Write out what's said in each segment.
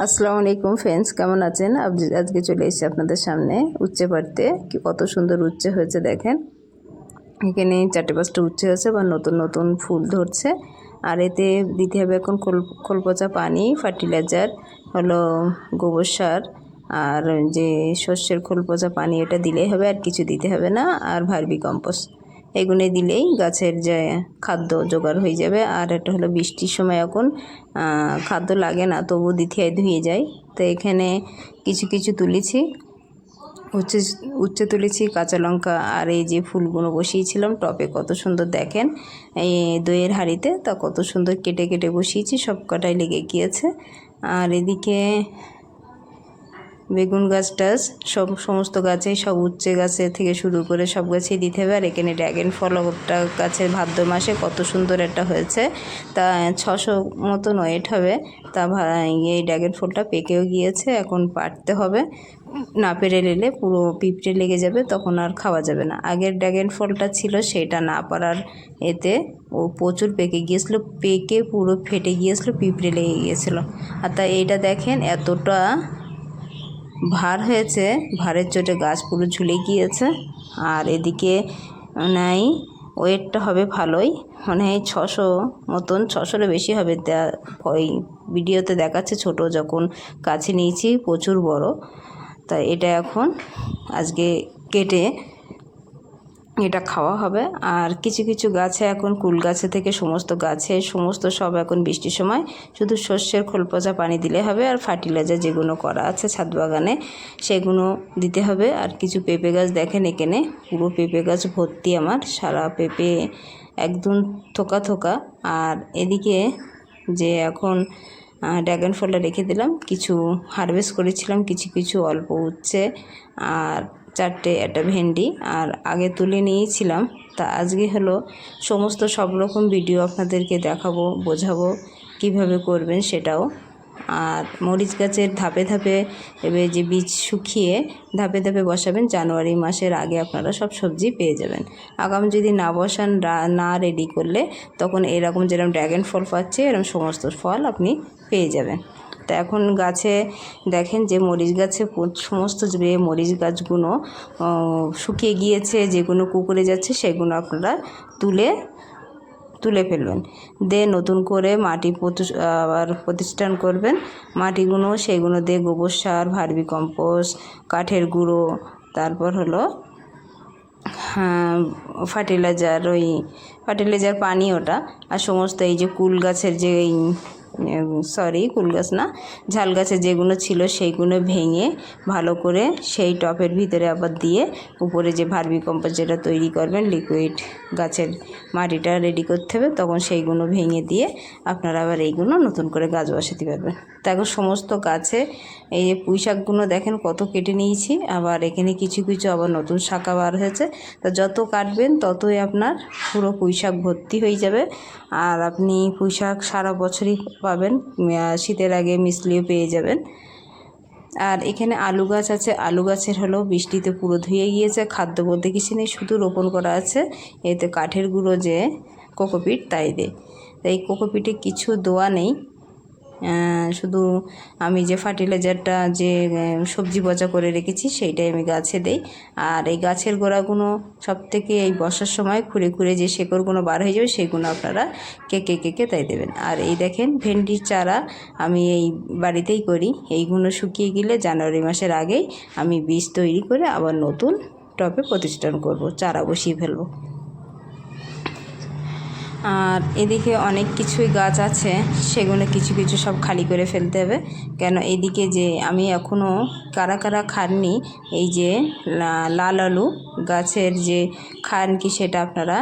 আসসালামু আলাইকুম ফ্রেন্ডস, কেমন আছেন? আজ- আজকে চলে এসেছি আপনাদের সামনে উচ্চে পাড়তে কি কত সুন্দর উচ্চে হয়েছে দেখেন। এখানে চারটে পাঁচটা উচ্চে হয়েছে বা নতুন নতুন ফুল ধরছে। আর এতে দিতে হবে এখন খোল পচা পানি, ফার্টিলাইজার, হলো গোবর সার, আর যে শস্যের খোল পচা পানি এটা দিলেই হবে, আর কিছু দিতে হবে না। আর ভার্মি কম্পোস্ট। এগুলো দিলেই গাছের যে খাদ্য জোগাড় হয়ে যাবে। আর এটা হলো বৃষ্টির সময় এখন খাদ্য লাগে না তবু দ্বিতীয় ধুয়ে যায় তো এখানে কিছু কিছু তুলেছি। উচ্ছে উচ্ছে তুলেছি, কাঁচা লঙ্কা আর এই যে ফুলগুলো বসিয়েছিলাম টপে কত সুন্দর দেখেন। এই দইয়ের হাঁড়িতে তা কত সুন্দর কেটে কেটে বসিয়েছি, সব কটাই লেগে গিয়েছে। আর এদিকে বেগুন গাছ টাছ সব সমস্ত গাছেই সব উচ্ছে গাছে থেকে শুরু করে সব গাছেই দিতে হবে। আর এখানে ড্র্যাগন ফল একটা গাছের ভাদ্র মাসে কত সুন্দর একটা হয়েছে। তা ছশো মতন ওয়েট হবে। তা এই ড্র্যাগন ফলটা পেকেও গিয়েছে, এখন পাড়তে হবে। না পেরে নিলে পুরো পিঁপড়ে লেগে যাবে, তখন আর খাওয়া যাবে না। আগের ড্র্যাগন ফলটা ছিল সেটা না পারার এতে ও প্রচুর পেকে গিয়েছিল, পেকে পুরো ফেটে গিয়েছিল, পিঁপড়ে লেগে গিয়েছিল। আর তা এইটা দেখেন, এতটা ভার হয়েছে, ভারের চোটে গাছ পুরো ঝুলে গিয়েছে। আর এদিকে নাই ওয়েটটা হবে ভালোই মানে ছশো মতন, ছশোরও বেশি হবে ওই ভিডিওতে দেখাচ্ছে ছোট যখন কাছে নিয়েছি, প্রচুর বড়। তা এটা এখন আজকে কেটে এটা খাওয়া হবে। আর কিছু কিছু গাছে এখন কুল গাছে থেকে সমস্ত গাছে, সমস্ত সব এখন বৃষ্টির সময় শুধু শস্যের খোল পচা পানি দিলে হবে আর ফার্টিলাইজার যেগুলো করা আছে ছাদ বাগানে সেগুলো দিতে হবে। আর কিছু পেঁপে গাছ দেখেন এখানে, পুরো পেঁপে গাছ ভর্তি আমার, সারা পেঁপে একদম থোকা থোকা। আর এদিকে যে এখন ড্র্যাগন ফলটা রেখে দিলাম, কিছু হারভেস্ট করেছিলাম, কিছু কিছু অল্প উচ্ছে। আর চারটে একটা ভেন্ডি আর আগে তুলে নিয়েছিলাম। তা আজকে হলো সমস্ত সব রকম ভিডিও আপনাদেরকে দেখাবো, বোঝাবো কীভাবে করবেন সেটাও। আর মরিচ গাছের ধাপে ধাপে এবার যে বীজ শুকিয়ে ধাপে ধাপে বসাবেন, জানুয়ারি মাসের আগে আপনারা সব সবজি পেয়ে যাবেন। আগাম যদি না বসান না রেডি করলে তখন এরকম যেরকম ড্র্যাগন ফল পাচ্ছে, এরকম সমস্ত ফল আপনি পেয়ে যাবেন। তা এখন গাছে দেখেন যে মরিচ গাছে সমস্ত যে মরিচ গাছগুলো শুকিয়ে গিয়েছে যেগুলো কুকুরে যাচ্ছে সেগুলো আপনারা তুলে তুলে ফেলবেন। দিয়ে নতুন করে মাটি আবার প্রতিষ্ঠান করবেন। মাটিগুলো সেগুলো দিয়ে গোবর সার, ভার্মি কম্পোস্ট, কাঠের গুঁড়ো, তারপর হলো হ্যাঁ ফার্টিলাইজার, ওই ফার্টিলাইজার পানি ওটা, আর সমস্ত এই যে কুল গাছের যে সরি কুল গাছ না, ঝাল গাছে যেগুলো ছিল সেইগুলো ভেঙে ভালো করে সেই টপের ভিতরে আবার দিয়ে উপরে যে ভার্মি কম্পোস্ট যেটা তৈরি করবেন লিকুইড গাছের মাটিটা রেডি করতে হবে, তখন সেইগুলো ভেঙে দিয়ে আপনারা আবার এইগুলো নতুন করে গাছ বসাতে পারবেন। এখন সমস্ত গাছে এই যে পুঁই শাকগুলো দেখেন কত কেটে নিয়েছি। আবার এখানে কিছু কিছু আবার নতুন শাখা বার হয়েছে। তা যত কাটবেন ততই আপনার পুরো পুঁই শাক ভর্তি হয়ে যাবে। আর আপনি পুঁই শাক সারা বছরই পাবেন শীতের আগে মিসলিও পেয়ে যাবেন। আর এখানে আলু গাছ আছে। আলু গাছের হলো বৃষ্টিতে পুরো ধুয়ে গিয়েছে। খাদ্য বলতে কিছু নেই, শুধু রোপণ করা আছে। এতে কাঠের গুঁড়ো যে কোকোপিট, তাই দে। তাই কোকোপিটে কিছু দেওয়া নেই। শুধু আমি যে ফার্টিলাইজারটা, যে সবজি পচা করে রেখেছি, সেইটাই আমি গাছে দেই। আর এই গাছের গোড়াগুলো সব থেকে এই বর্ষার সময় খুঁড়ে খুঁড়ে যে শেকড়গুলো বার হয়ে যাবে সেগুলো আপনারা কেকে কেকে তাই দেবেন। আর এই দেখেন, ভেন্ডির চারা আমি এই বাড়িতেই করি। এইগুলো শুকিয়ে গেলে জানুয়ারি মাসের আগেই আমি বীজ তৈরি করে আবার নতুন টপে প্রতিষ্ঠান করব, চারা বসিয়ে ফেলব। আর এদিকে অনেক কিছুই গাছ আছে, সেগুলো কিছু কিছু সব খালি করে ফেলতে হবে। কেন এদিকে যে আমি এখনও কারা কারা খাননি, এই যে লাল আলু গাছের যে খান কি সেটা আপনারা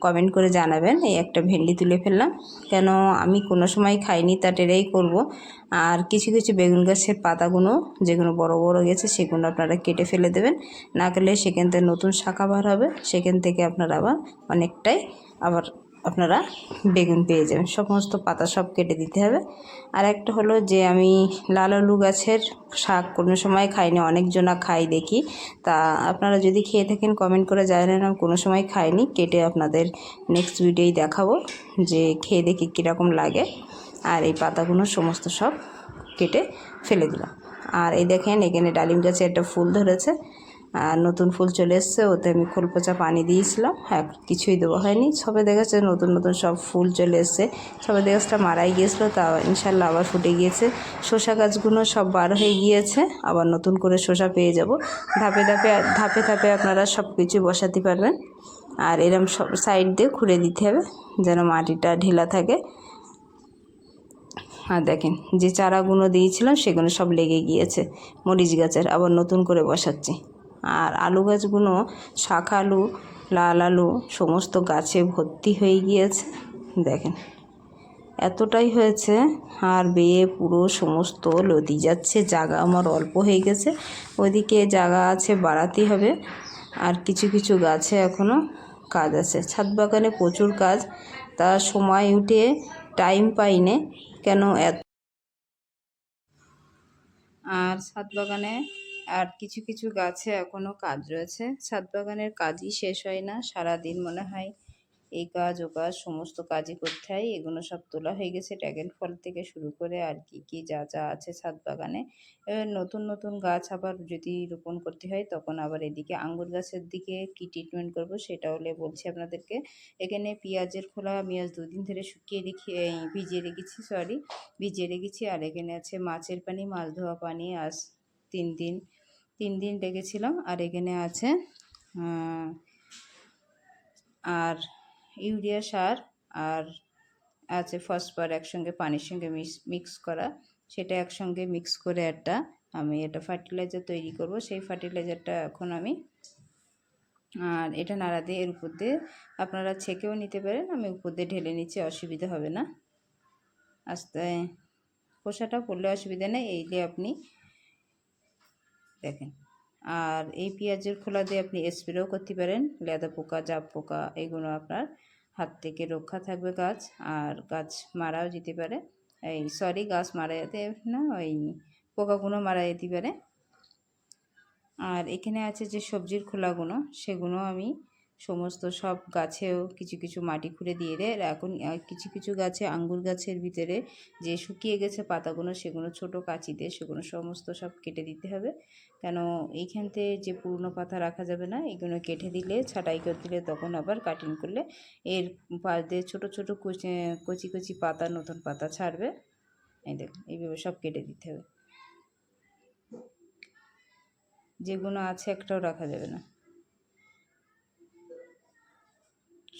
কমেন্ট করে জানাবেন। এই একটা ভেন্ডি তুলে ফেললাম। কেন আমি কোনো সময় খাইনি, তা টেরেই করব। আর কিছু কিছু বেগুন গাছের পাতাগুলো যেগুলো বড় বড় গেছে সেগুলো আপনারা কেটে ফেলে দেবেন। না করলে সেখান থেকে নতুন শাখা বার হবে, সেখান থেকে আপনারা আবার অনেকটাই আবার আপনারা বেগুন পেয়ে যাবেন। সমস্ত পাতা সব কেটে দিতে হবে। আর একটা হলো যে আমি লাল আলু গাছের শাক কোনো সময় খাইনি, অনেকজনা খাই দেখি। তা আপনারা যদি খেয়ে থাকেন কমেন্ট করে জানান আমি কোনো সময় খাইনি। কেটে আপনাদের নেক্সট ভিডিওই দেখাবো যে খেয়ে দেখি কীরকম লাগে। আর এই পাতাগুলো সমস্ত সব কেটে ফেলে দিলাম। আর এই দেখেন, এখানে ডালিম গাছে একটা ফুল ধরেছে। আর নতুন ফুল চলে এসছে, ওতে আমি খোল পচা পানি দিয়েছিলাম। হ্যাঁ কিছুই দেওয়া হয়নি। সবে দেখেছে নতুন নতুন সব ফুল চলে এসছে। সবে গাছটা মারাই গিয়েছিল, তা ইনশাল্লাহ আবার ফুটে গিয়েছে। শসা গাছগুলো সব বার হয়ে গিয়েছে, আবার নতুন করে শসা পেয়ে যাব। ধাপে ধাপে ধাপে ধাপে আপনারা সব কিছু বসাতে পারবেন। আর এরম সব সাইড দিয়ে খুঁড়ে দিতে হবে, যেন মাটিটা ঢিলা থাকে। আর দেখেন, যে চারাগুলো দিয়েছিলাম, সেগুলো সব লেগে গিয়েছে। মরিচ গাছের, আবার নতুন করে বসাচ্ছি। আর আলু গাছগুলো শাক আলু, লাল আলু সমস্ত গাছে ভর্তি হয়ে গিয়েছে। দেখেন, এতটাই হয়েছে। আর বেয়ে পুরো সমস্ত লদি যাচ্ছে জায়গা আমার অল্প হয়ে গেছে। ওইদিকে জায়গা আছে বাড়াতেই হবে। আর কিছু কিছু গাছে এখনও কাজ আছে। ছাদ বাগানে প্রচুর কাজ। তা সময় উঠে টাইম পাইনে, কেন এত আর ছাদ বাগানে আর কিছু কিছু গাছে এখনও কাজ রয়েছে। ছাদ বাগানের কাজই শেষ হয় না। সারা দিন মনে হয় এই কাজ, ও কাজ, সমস্ত কাজই করতে হয়। এগুলো সব তোলা হয়ে গেছে ড্র্যাগন ফল থেকে শুরু করে আর কি কি যা যা আছে ছাদ বাগানে এবার নতুন নতুন গাছ আবার যদি রোপণ করতে হয়, তখন আবার এদিকে আঙ্গুর গাছের দিকে কি ট্রিটমেন্ট করব সেটা হলে বলছি আপনাদেরকে। এখানে পেঁয়াজের খোলা পেঁয়াজ দুদিন ধরে শুকিয়ে রেখে ভিজিয়ে রেখেছি সরি ভিজিয়ে রেখেছি। আর এখানে আছে মাছের পানি, মাছ ধোয়া পানি, আজ তিন দিন তিন দিন রেখেছিলাম আর এখানে আছে আর ইউরিয়া সার আর আছে ফসফর একসঙ্গে পানির সঙ্গে মিক্স মিক্স করা। সেটা একসঙ্গে মিক্স করে একটা আমি এটা ফার্টিলাইজার তৈরি করব। সেই ফার্টিলাইজারটা এখন আমি, আর এটা নাড়া দিয়ে এর উপর দিয়ে আপনারা ছেঁকেও নিতে পারেন। আমি উপর দিয়ে ঢেলে নিচ্ছি, অসুবিধা হবে না। আস্তে, খোসাটা পড়লে অসুবিধা নেই। এই দিয়ে আপনি দেখেন। আর এই পেঁয়াজের খোলা দিয়ে আপনি স্প্রেও করতে পারেন। লেদা পোকা জাপ পোকা, এগুলো আপনার হাত থেকে রক্ষা থাকবে গাছ, আর গাছ মারাও যেতে পারে। এই সরি গাছ মারা যেতে না, ওই পোকাগুলো মারা যেতে পারে। আর এখানে আছে যে সবজির খোলাগুলো, সেগুলো আমি সমস্ত সব গাছেও কিছু কিছু মাটি খুঁড়ে দিয়ে দেয়। আর এখন কিছু কিছু গাছে আঙ্গুর গাছের ভিতরে যে শুকিয়ে গেছে পাতাগুলো, সেগুলো ছোট কাঁচি দিয়ে সেগুলো সমস্ত সব কেটে দিতে হবে। কেন এইখানতে যে পুরনো পাতা রাখা যাবে না, এগুলো কেটে দিলে, ছাঁটাই করে দিলে তখন আবার কাটিং করলে এর পাশ দিয়ে ছোটো ছোটো কচি কচি কচি পাতা, নতুন পাতা ছাড়বে। এই দেখুন, এইভাবে সব কেটে দিতে হবে। যেগুলো আছে একটাও রাখা যাবে না।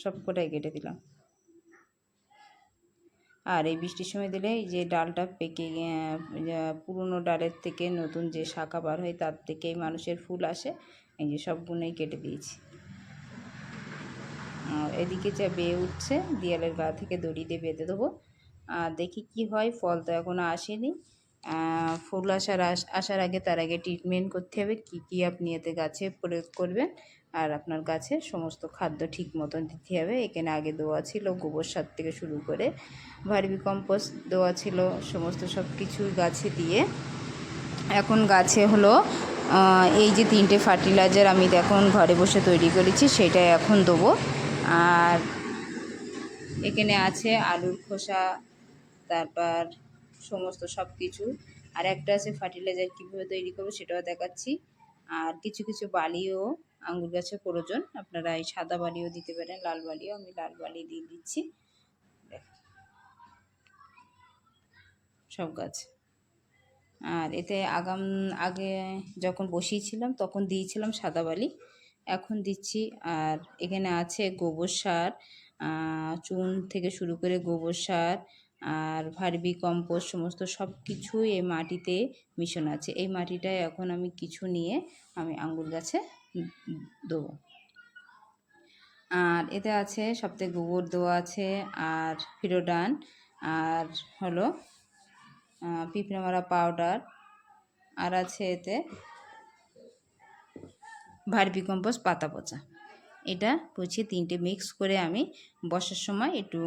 সব কটাই কেটে দিলাম। আর এই বৃষ্টির সময় দিলে যে ডালটা পেকে পুরনো ডালের থেকে নতুন যে শাখা বার হয় তার থেকেই মানুষের ফুল আসে। এই যে সবগুলোই কেটে দিয়েছি। এদিকে যা বেয়ে উঠছে, দেয়ালের গা থেকে দড়ি দিয়ে বেঁধে দেবো। আর দেখি কি হয়, ফল তো এখনও আসেনি। ফুল আসার আস- আসার আগে তার আগে ট্রিটমেন্ট করতে হবে, কি কি আপনি এতে গাছে প্রয়োগ করবেন। আর আপনার গাছে সমস্ত খাদ্য ঠিক মতন দিতে হবে। এখানে আগে দেওয়া ছিল গোবর সার থেকে শুরু করে ভার্মি কম্পোস্ট দেওয়া ছিল, সমস্ত সব কিছু গাছে দিয়ে। এখন গাছে হলো এই যে তিনটে ফার্টিলাইজার আমি এখন ঘরে বসে তৈরি করেছি, সেটাই এখন দেবো। আর এখানে আছে আলুর খোসা, তারপর সমস্ত সব কিছু আর একটা আছে ফার্টিলাইজার কীভাবে তৈরি করব সেটাও দেখাচ্ছি। আর কিছু কিছু বালিও আঙ্গুর গাছে প্রয়োজন। আপনারা এই সাদা বালিও দিতে পারেন, লাল বালিও। আমি লাল বালি দিয়ে দিচ্ছি। সব গাছ। আর এতে আগাম, আগে যখন বসিয়েছিলাম, তখন দিয়েছিলাম সাদা বালি। এখন দিচ্ছি। আর এখানে আছে গোবর সার। চুন থেকে শুরু করে গোবর সার, আর ভার্মি কম্পোস্ট, সমস্ত সব কিছুই এই মাটিতে মিশন আছে। এই মাটিটায় এখন আমি কিছু নিয়ে আমি আঙ্গুর গাছে দেবো। আর এতে আছে সপ্তাহে গোবর দেওয়া আছে আর ফিরোডান আর হলো আহ, পিঁপড়ে পাউডার। আর আছে এতে ভার্মি কম্পোস্ট পাতা পচা। এটা পচিয়ে তিনটে মিক্স করে আমি বসার সময় একটু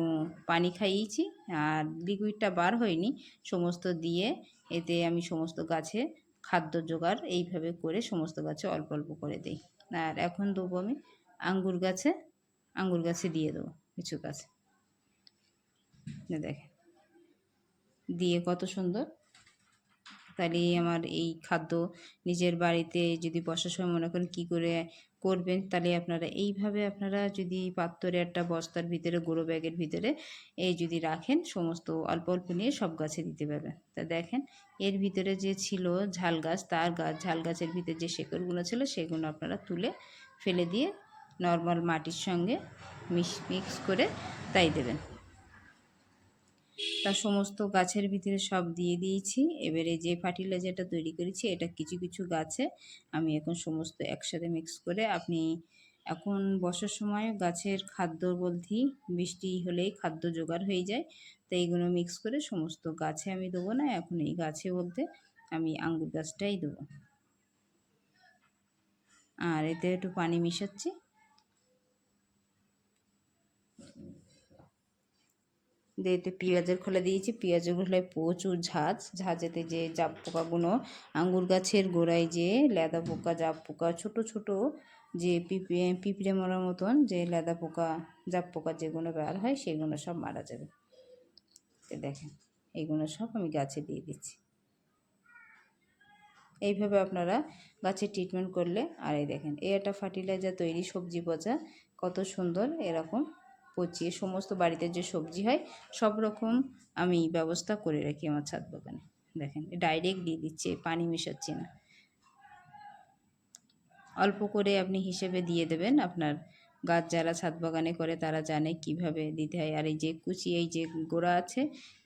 পানি খাইয়েছি। আর লিকুইডটা বার হয়নি সমস্ত দিয়ে এতে আমি সমস্ত গাছে খাদ্য জোগাড় এইভাবে করে সমস্ত গাছে অল্প অল্প করে দিই। আর এখন দেবো আমি আঙ্গুর গাছে আঙ্গুর গাছে দিয়ে দেবো কিছু গাছে। দেখে দিয়ে কত সুন্দর তাহলেই আমার এই খাদ্য নিজের বাড়িতে যদি বসার সময় মনে করেন কী করে করবেন, তাহলে আপনারা এইভাবে আপনারা যদি পাত্রে একটা বস্তার ভিতরে, গুঁড়ো ব্যাগের ভিতরে এই যদি রাখেন, সমস্ত অল্প অল্প নিয়ে সব গাছে দিতে পারবেন। তা দেখেন, এর ভিতরে যে ছিল ঝাল গাছ, তার গাছ ঝাল গাছের ভিতরে যে শেকড়গুলো ছিল, সেগুলো আপনারা তুলে ফেলে দিয়ে নর্মাল মাটির সঙ্গে মিক্স করে তাই দেবেন। তা সমস্ত গাছের ভিতরে সব দিয়ে দিয়েছি। এবারে যে ফার্টিলাইজারটা তৈরি করেছি, এটা কিছু কিছু গাছে আমি এখন সমস্ত একসাথে মিক্স করে আপনি এখন বর্ষার সময় গাছের খাদ্য বলতেই বৃষ্টি হলেই খাদ্য জোগাড় হয়ে যায়। তো এইগুলো মিক্স করে সমস্ত গাছে আমি দেবো না, এখন এই গাছে বলতে আমি আঙ্গুর গাছটাই দেবো। আর এতে একটু পানি মিশাচ্ছি। দিয়ে পেঁয়াজের খোলা দিয়েছি। পেঁয়াজের খোলায় প্রচুর ঝাঁজ। ঝাঁঝেতে যে জাপ পোকাগুলো, আঙ্গুর গাছের গোড়ায় যে লেদা পোকা জাপ পোকা, ছোট ছোট যে পিঁপড়ে পিঁপড়ে মরার মতন যে লেদা পোকা জাপ পোকা যেগুলো বের হয়, সেগুলো সব মারা যাবে। দেখেন এইগুলো সব আমি গাছে দিয়ে দিচ্ছি। এইভাবে আপনারা গাছের ট্রিটমেন্ট করলে, আর এই দেখেন, এই একটা ফার্টিলাইজার তৈরি সবজি পচা, কত সুন্দর, এরকম পচিয়ে সমস্ত বাড়িতে যে সবজি হয়, সব রকম আমি ব্যবস্থা করে রাখি আমার ছাদ বাগানে। দেখেন ডাইরেক্ট দিয়ে দিচ্ছে, পানি মেশাচ্ছি না। অল্প করে আপনি হিসেবে দিয়ে দেবেন, আপনার গাছ যারা ছাদ বাগানে করে তারা জানে কীভাবে দিতে হয়। আর এই যে কুচি, এই যে গোড়া আছে,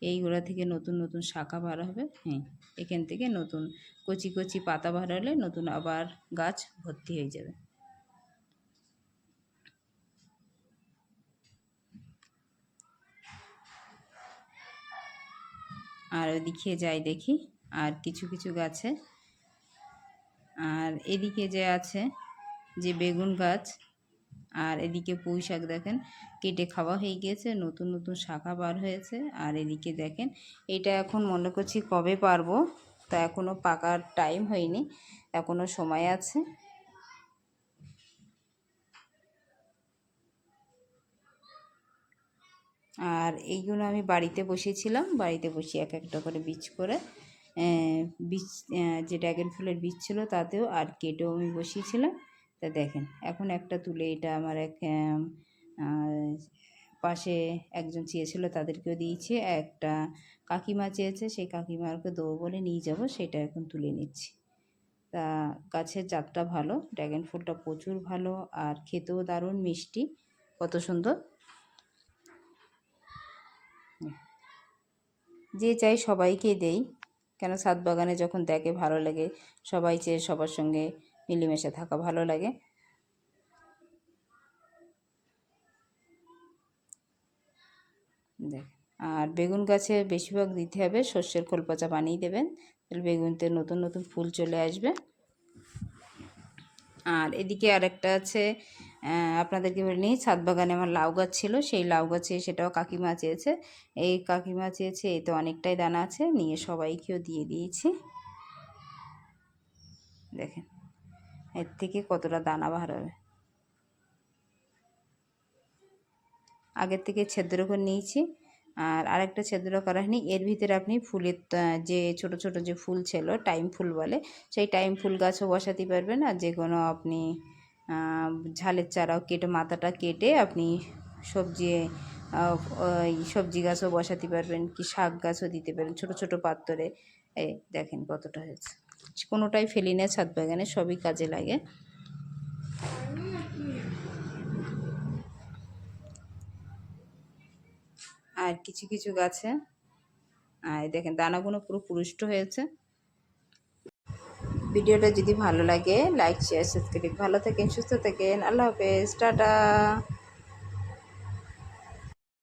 এই গোড়া থেকে নতুন নতুন শাখা বার হবে হ্যাঁ এখান থেকে নতুন কচি কচি পাতা বার হলে নতুন আবার গাছ ভর্তি হয়ে যাবে। আর ওদিকে যাই দেখি, আর কিছু কিছু গাছে। আর এদিকে যে আছে যে বেগুন গাছ, আর এদিকে পুঁই শাক দেখেন, কেটে খাওয়া হয়ে গিয়েছে, নতুন নতুন শাখা বার হয়েছে। আর এদিকে দেখেন, এটা এখন মনে করছি কবে পারব, তা এখনও পাকার টাইম হয়নি এখনও সময় আছে। আর এইগুলো আমি বাড়িতে বসিয়েছিলাম। বাড়িতে বসিয়ে এক একটা করে বীজ করে বীজ যে ড্রাগন ফুলের বীজ ছিল তাতেও আর কেটেও আমি বসিয়েছিলাম। তা দেখেন, এখন একটা তুলে এটা আমার এক পাশে একজন চেয়েছিল তাদেরকেও দিয়েছি, একটা কাকিমা চেয়েছে, সেই কাকিমাকে দেবো বলে নিয়ে যাব, সেটা এখন তুলে নিচ্ছি। তা গাছের জাতটা ভালো, ড্রাগন ফুলটা প্রচুর ভালো, আর খেতেও দারুণ মিষ্টি, কত সুন্দর। যে চাই সবাইকে দেই। কেন সাত বাগানে যখন দেখে ভালো লাগে, সবাই চেয়ে সবার সঙ্গে মিলেমিশে থাকা ভালো লাগে। দেখ, আর বেগুন গাছে বেশিরভাগ দিতে হবে, সর্ষের খোল পচা বানিয়ে দেবেন। তাহলে বেগুনতে নতুন নতুন ফুল চলে আসবে। আর এদিকে আরেকটা আছে আপনাদেরকে বলে নিই, ছাদ বাগানে আমার লাউ গাছ ছিল, সেই লাউ গাছে সেটাও কাকিমা চেয়েছে। এই কাকিমা চেয়েছে, এই তো অনেকটাই দানা আছে, নিয়ে সবাইকেও দিয়ে দিয়েছি। দেখেন, এর থেকে কতটা দানা বার হবে। আগের থেকে ছেদ্র করে নিয়েছি আর আরেকটা ছেদ্র করা হয়নি। এর ভিতরে আপনি ফুলের যে ছোট ছোট যে ফুল ছিল, টাইম ফুল বলে, সেই টাইম ফুল গাছও বসাতে পারবেন। আর যে কোনো আপনি ঝালের চারাও কেটে, মাথাটা কেটে আপনি সবজি সবজি গাছও বসাতে পারবেন, কি শাক গাছও দিতে পারেন, ছোট ছোট পাত্রে এই দেখেন কতটা হয়েছে। কোনোটাই ফেলি না, ছাদ বাগানে, সবই কাজে লাগে। আর কিছু কিছু গাছে। আর দেখেন, দানাগুলো পুরো পুরুষ্ট হয়েছে। ভিডিওটা যদি ভালো লাগে লাইক শেয়ার সাবস্ক্রাইব ভালো থাকেন, সুস্থ থাকেন। আল্লাহ হাফেজ, টাটা।